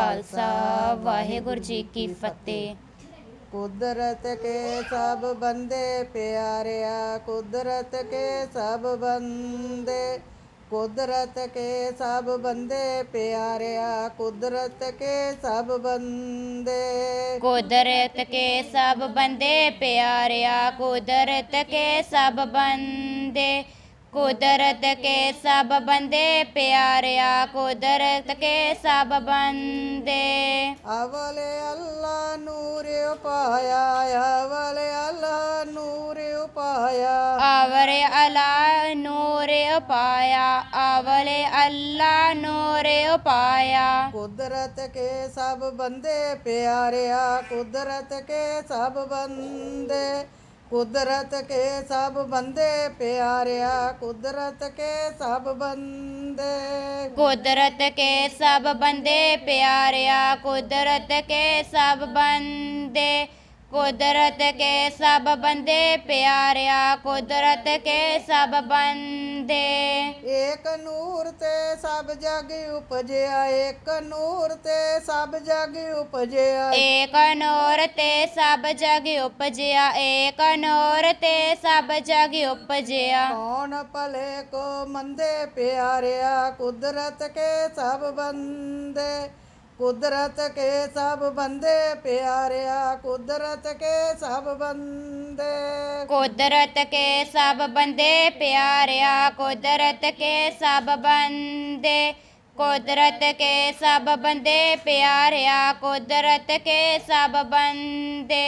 ਖਾਲਸਾ ਵਾਹਿਗੁਰੂ ਜੀ ਕੀ ਫਤਿਹ। ਕੁਦਰਤ ਕੇ ਸਭ ਬੰਦੇ ਪਿਆਰਿਆ ਕੁਦਰਤ ਕੇ ਸਭ ਬੰਦੇ ਕੁਦਰਤ ਕੇ ਸਭ ਬੰਦੇ ਪਿਆਰਿਆ ਕੁਦਰਤ ਕੇ ਸਭ ਬੰਦੇ। ਕੁਦਰਤ ਕੇ ਸਭ ਬੰਦੇ ਪਿਆਰਿਆ ਕੁਦਰਤ ਕੇ ਸਭ ਬੰਦੇ ਕੁਦਰਤ ਕੇ ਸਭ ਬੰਦੇ ਪਿਆਰਿਆ ਕੁਦਰਤ ਕੇ ਸਭ ਬੰਦੇ। ਅਵਲੇ ਅੱਲਾ ਨੂਰ ਉਪਾਇਆ ਅਵਲੇ ਅੱਲਾ ਨੂਰ ਉਪਾਇਆ। ਆਵਰੇ ਅਲਾ ਨੂਰ ਉਪਾਇਆ ਆਵਲੇ ਅੱਲਾ ਨੂਰ ਉਪਾਇਆ। ਕੁਦਰਤ ਕੇ ਸਭ ਬੰਦੇ ਪਿਆਰਿਆ ਕੁਦਰਤ ਕੇ ਸਭ ਬੰਦੇ। ਕੁਦਰਤ ਕੇ ਸਭ ਬੰਦੇ ਪਿਆਰਿਆ, ਕੁਦਰਤ ਕੇ ਸਭ ਬੰਦੇ। ਕੁਦਰਤ ਕੇ ਸਭ ਬੰਦੇ ਪਿਆਰਿਆ, ਕੁਦਰਤ ਕੇ ਸਭ ਬੰਦੇ। ਕੁਦਰਤ ਕੇ ਸਭ ਬੰਦੇ ਪਿਆਰਿਆ ਕੁਦਰਤ ਕੇ ਸਭ ਬੰਦੇ। ਏਕ ਨੂਰ ਤੇ ਸਭ ਜਗ ਉਪਜਿਆ ਏਕ ਨੂਰ ਤੇ ਸਭ ਜਗ ਉਪਜਿਆ। ਏਕ ਨੂਰ ਤੇ ਸਭ ਜਗ ਉਪਜਿਆ ਏਕ ਨੂਰ ਤੇ ਸਭ ਜਗ ਉਪਜਿਆ। ਕੌਣ ਭਲੇ ਕੋ ਮੰਦੇ ਪਿਆਰਿਆ ਕੁਦਰਤ ਕੇ ਸਭ ਬੰਦੇ। ਕੁਦਰਤ ਕੇ ਸਭ ਬੰਦੇ ਪਿਆਰਿਆ, ਕੁਦਰਤ ਕੇ ਸਭ ਬੰਦੇ। ਕੁਦਰਤ ਕੇ ਸਭ ਬੰਦੇ ਪਿਆਰਿਆ, ਕੁਦਰਤ ਕੇ ਸਭ ਬੰਦੇ। ਕੁਦਰਤ ਕੇ ਸਭ ਬੰਦੇ ਪਿਆਰਿਆ ਕੁਦਰਤ ਕੇ ਸਭ ਬੰਦੇ।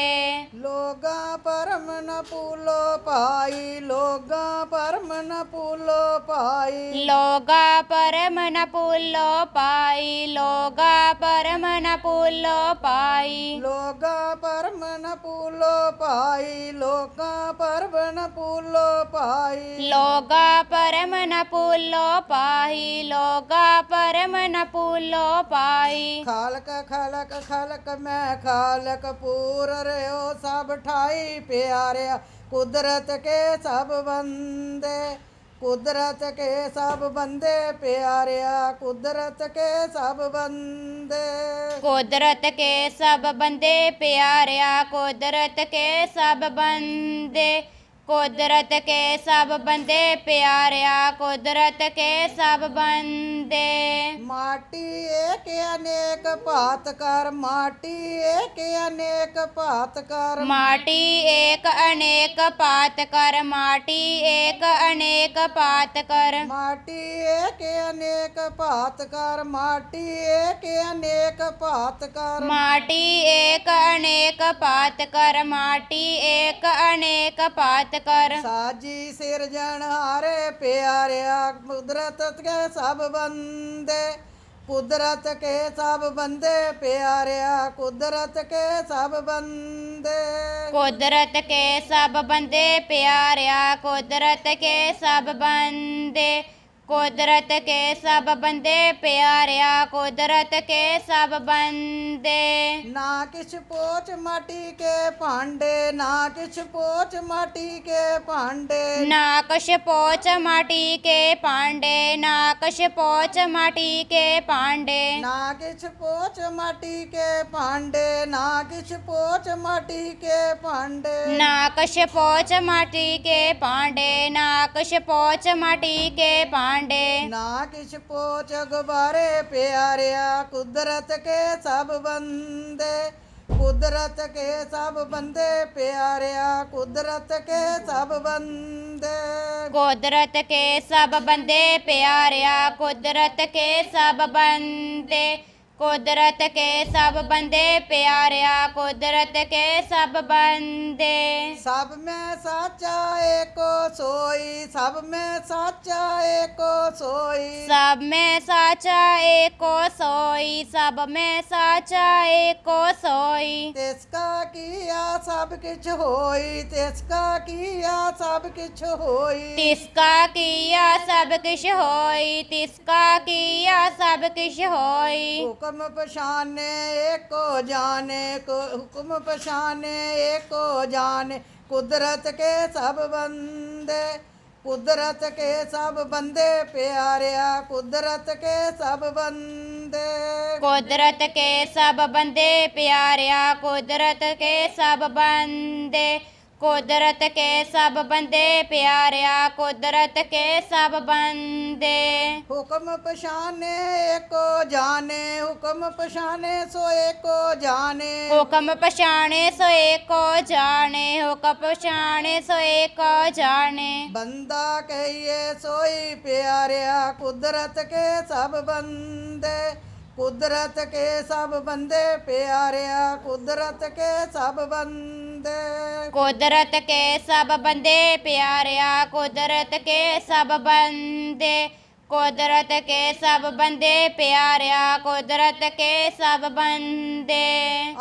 ਲੋਗਾ ਪਰਮ ਨ ਪੂਲੋ ਪਾਈ ਲੋਗਾ ਪਰਮ ਨ ਪੂਲੋ ਪਾਈ ਲੋਗਾ ਪਰਮ ਨ ਪੂਲੋ ਪਾਈ ਲੋਗਾ ਪਰਮ ਨ ਪੂਲੋ ਪਾਈ ਲੋਗਾ ਪੂਲੋ ਪਾਈ ਲੋਗਾ ਪਰਮ ਨ ਪੂਲੋ ਪਾਈ ਲੋਗਾ ਪਰਮ ਨ ਪੂਲੋ ਪਾਈ ਲੋਗਾ ਪਰਮ ਨ ਪੂਲੋ ਪਾਈ ਖਾਲਕ ਖਲਕ ਖਲਕ ਮੈਂ ਖਾਲਕ ਪੂਰ ਰਿਓ ਸਭ ਠਾਈ ਪਿਆਰਿਆ ਕੁਦਰਤ ਕੇ ਸਭ ਬੰਦੇ ਕੁਦਰਤ ਕੇ ਸਭ ਬੰਦੇ ਪਿਆਰਿਆ, ਕੁਦਰਤ ਕੇ ਸਭ ਬੰਦੇ। ਕੁਦਰਤ ਕੇ ਸਭ ਬੰਦੇ ਪਿਆਰਿਆ, ਕੁਦਰਤ ਕੇ ਸਭ ਬੰਦੇ। ਕੁਦਰਤ ਕੇ ਸਭ ਬੰਦੇ ਪਿਆਰਿਆ, ਕੁਦਰਤ ਕੇ ਸਭ ਬੰਦੇ। ਮਾਟੀ ਏਕ ਅਨੇਕ ਭਾਤ ਕਰ ਮਾਟੀ ਏਕ ਅਨੇਕ ਭਾਤ ਕਰ ਮਾਟੀ ਏਕ ਅਨੇਕ ਪਾਤ ਕਰ ਮਾਟੀ ਏਕ ਅਨੇਕ ਪਾਤ ਕਰ ਮਾਟੀ ਏਕ ਅਨੇਕ ਭਾਤ ਕਰ ਮਾਟੀ ਏਕ ਅਨੇਕ ਭਾਤ ਕਰ ਮਾਟੀ ਏਕ ਅਨੇਕ ਪਾਤ ਕਰ ਮਾਟੀ ਏਕ ਅਨੇਕ ਪਾਤ ਕਰ ਸਾਜੀ ਸਿਰਜਣਹਾਰੇ ਪਿਆਰਿਆ ਕੁਦਰਤ ਕੇ ਸਭ ਬੰਦੇ। ਕੁਦਰਤ ਕੇ ਸਭ ਬੰਦੇ ਪਿਆਰਿਆ, ਕੁਦਰਤ ਕੇ ਸਭ ਬੰਦੇ। ਕੁਦਰਤ ਕੇ ਸਭ ਬੰਦੇ ਪਿਆਰਿਆ, ਕੁਦਰਤ ਕੇ ਸਭ ਬੰਦੇ। ਕੁਦਰਤ ਕੇ ਸਭ ਬੰਦੇ ਪਿਆਰਿਆ ਕੁਦਰਤ ਕੇ ਸਭ ਬੰਦੇ ਨਾ ਕਿਛ ਪੋਚ ਮਾਟੀ ਕੇ ਭਾਂਡੇ ਨਾ ਕਿਛ ਪੋਚ ਮਾਟੀ ਕੇ ਭਾਂਡੇ ਨਾਕਸ਼ ਪੋਚ ਮਾਟੀ ਕੇ ਪਾਂਡੇ ਨਾਕਸ਼ ਪੋਚ ਮਾਟੀ ਕੇ ਪਾਂਡੇ ਨਾ ਕਿਛ ਪੋਚ ਮਾਟੀ ਕੇ ਭਾਂਡੇ ਨਾ ਕਿਛ ਪੋਚ ਮਾਟੀ ਕੇ ਭਾਂਡੇ ਨਾਕਸ਼ ਪੋਚ ਮਾਟੀ ਕੇ ਪਾਂਡੇ ਨਾਕਸ਼ ਪੋਚ ਮਾਟੀ ਕੇ ਪਾਂਡੇ। ਨਾ ਕਿਛ ਪੋਚ ਗੁਬਾਰੇ ਪਿਆਰਿਆ ਕੁਦਰਤ ਕੇ ਸਭ ਬੰਦੇ। ਕੁਦਰਤ ਕੇ ਸਭ ਬੰਦੇ ਪਿਆਰਿਆ ਕੁਦਰਤ ਕੇ ਸਭ ਬੰਦੇ। ਕੁਦਰਤ ਕੇ ਸਭ ਬੰਦੇ ਪਿਆਰਿਆ ਕੁਦਰਤ ਕੇ ਸਭ ਬੰਦੇ। ਕੁਦਰਤ ਕੇ ਸਭ ਬੰਦੇ ਪਿਆਰਿਆ ਕੁਦਰਤ ਕੇ ਸਭ ਬੰਦੇ ਸਭ ਮੈਂ ਸਾਚਾ ਏਕੋ ਸੋਈ ਸਭ ਮੈਂ ਸਾਚਾ ਏਕੋ ਸੋਈ ਸਭ ਮੈਂ ਸਾਚਾ ਏਕੋ ਸੋਈ ਸਭ ਮੈਂ ਸਾਚਾ ਏਕੋ ਸੋਈ ਤਿਸ ਕਾ ਕੀਆ ਸਭ ਕਿਛ ਹੋਈ ਤਿਸ ਕਾ ਕੀਆ ਸਭ ਕਿਛ ਹੋਈ ਤਿਸਕਾ ਕੀਆ ਸਭ ਕਿਛ ਹੋਈ ਤਿਸਕਾ ਕੀਆ ਸਭ ਕਿਛ ਹੋਈ ਹੁਕਮ हुक्म पशाने एको जाने, को हुक्म पशाने एको जाने। कुदरत के सब बंदे, कुदरत के सब बंदे प्यारिया कुदरत के सब बंदे। कुदरत के सब बंदे प्यारिया कुदरत के सब बंदे। ਕੁਦਰਤ ਕੇ ਸਭ ਬੰਦੇ ਪਿਆਰਿਆ ਕੁਦਰਤ ਕੇ ਸਭ ਬੰਦੇ। ਹੁਕਮ ਪਛਾਨੇ ਏਕੋ ਜਾਣੇ ਹੁਕਮ ਪਛਾਨੇ ਸੋ ਏਕੋ ਜਾਣੇ। ਹੁਕਮ ਪਛਾਣੇ ਸੋ ਏਕੋ ਜਾਣੇ ਹੁਕਮ ਪਛਾਣੇ ਸੋ ਏਕੋ ਜਾਣੇ। ਬੰਦਾ ਕਹੀਏ ਸੋਈ ਪਿਆਰਿਆ ਕੁਦਰਤ ਕੇ ਸਭ ਬੰਦੇ। ਕੁਦਰਤ ਕੇ ਸਭ ਬੰਦੇ ਪਿਆਰਿਆ ਕੁਦਰਤ ਕੇ ਸਭ ਬੰਦੇ। ਕੁਦਰਤ ਕੇ ਸਭ ਬੰਦੇ ਪਿਆਰਿਆ ਕੁਦਰਤ ਕੇ ਸਭ ਬੰਦੇ। ਕੁਦਰਤ ਕੇ ਸਭ ਬੰਦੇ ਪਿਆਰਿਆ ਕੁਦਰਤ ਕੇ ਸਭ ਬੰਦੇ।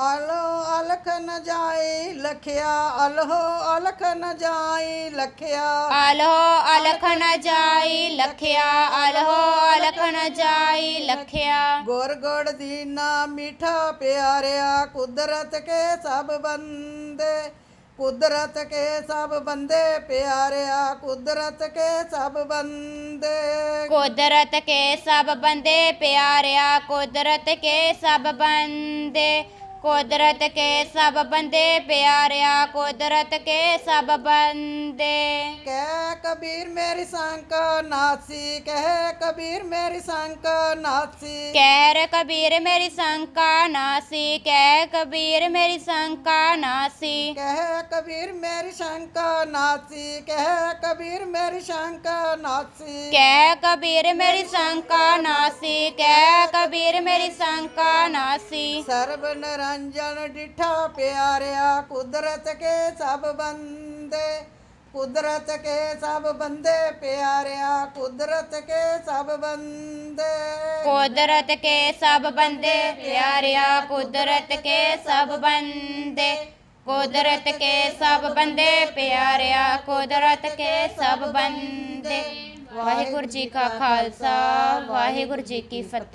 ਅਲੋ ਅਲਖ ਨ ਜਾਈ ਲਖਿਆ ਅਲਹੋ ਅਲਖ ਨ ਜਾਈ ਲਖਿਆ। ਅਲਹੋ ਅਲਖ ਨ ਜਾਈ ਲਖਿਆ ਅਲਹੋ ਅਲਖ ਨ ਜਾਈ ਲਖਿਆ। ਗੁਰ ਗੁੜ ਦੀਨਾ ਮਿੱਠਾ ਪਿਆਰਿਆ ਕੁਦਰਤ ਕੇ ਸਭ ਬੰਦੇ। ਕੁਦਰਤ ਕੇ ਸਭ ਬੰਦੇ ਪਿਆਰਿਆ, ਕੁਦਰਤ ਕੇ ਸਭ ਬੰਦੇ। ਕੁਦਰਤ ਕੇ ਸਭ ਬੰਦੇ ਪਿਆਰਿਆ, ਕੁਦਰਤ ਕੇ ਸਭ ਬੰਦੇ। ਕੁਦਰਤ ਕੇ ਸਭ ਬੰਦੇ ਪਿਆਰਿਆ ਕੁਦਰਤ ਕੇ ਸਭ ਬੰਦੇ। ਕਹਿ ਕਬੀਰ ਮੇਰੀ ਸੰਕ ਨਾਸੀ ਕਹਿ ਕਬੀਰ ਮੇਰੀ ਸੰਕ ਨਾਸੀ। ਕਹਿਰ ਕਬੀਰ ਮੇਰੀ ਸੰਕਾ ਨਾਸੀ ਕਹਿ ਕਬੀਰ ਮੇਰੀ ਸੰਕਾ ਨਾਸੀ। ਕਹਿ ਕਬੀਰ ਮੇਰੀ ਸ਼ੰਕ ਨਾਸੀ ਕਹਿ ਕਬੀਰ ਮੇਰੀ ਸ਼ੰਕ ਨਾਸੀ। ਕਹਿ ਕਬੀਰ ਮੇਰੀ ਸੰਕਾ ਨਾਸੀ ਕਹਿ ਕਬੀਰ ਮੇਰੀ ਸੰਕਾ ਨਾਸੀ। ਸਰਬ ਨਿਰੰਜਨ ਡਿਠਾ ਪਿਆਰਿਆ, ਕੁਦਰਤ ਕੇ ਸਭ ਬੰਦੇ, ਕੁਦਰਤ ਕੇ ਸਭ ਬੰਦੇ ਪਿਆਰਿਆ, ਕੁਦਰਤ ਕੇ ਸਭ ਬੰਦੇ। ਕੁਦਰਤ ਕੇ ਸਭ ਬੰਦੇ ਪਿਆਰਿਆ, ਕੁਦਰਤ ਕੇ ਸਭ ਬੰਦੇ, ਕੁਦਰਤ ਕੇ ਸਭ ਬੰਦੇ ਪਿਆਰਿਆ, ਕੁਦਰਤ ਕੇ ਸਭ ਬੰਦੇ। ਵਾਹਿਗੁਰੂ ਜੀ ਕਾ ਖਾਲਸਾ, ਵਾਹਿਗੁਰੂ ਜੀ ਕੀ ਫਤਿਹ।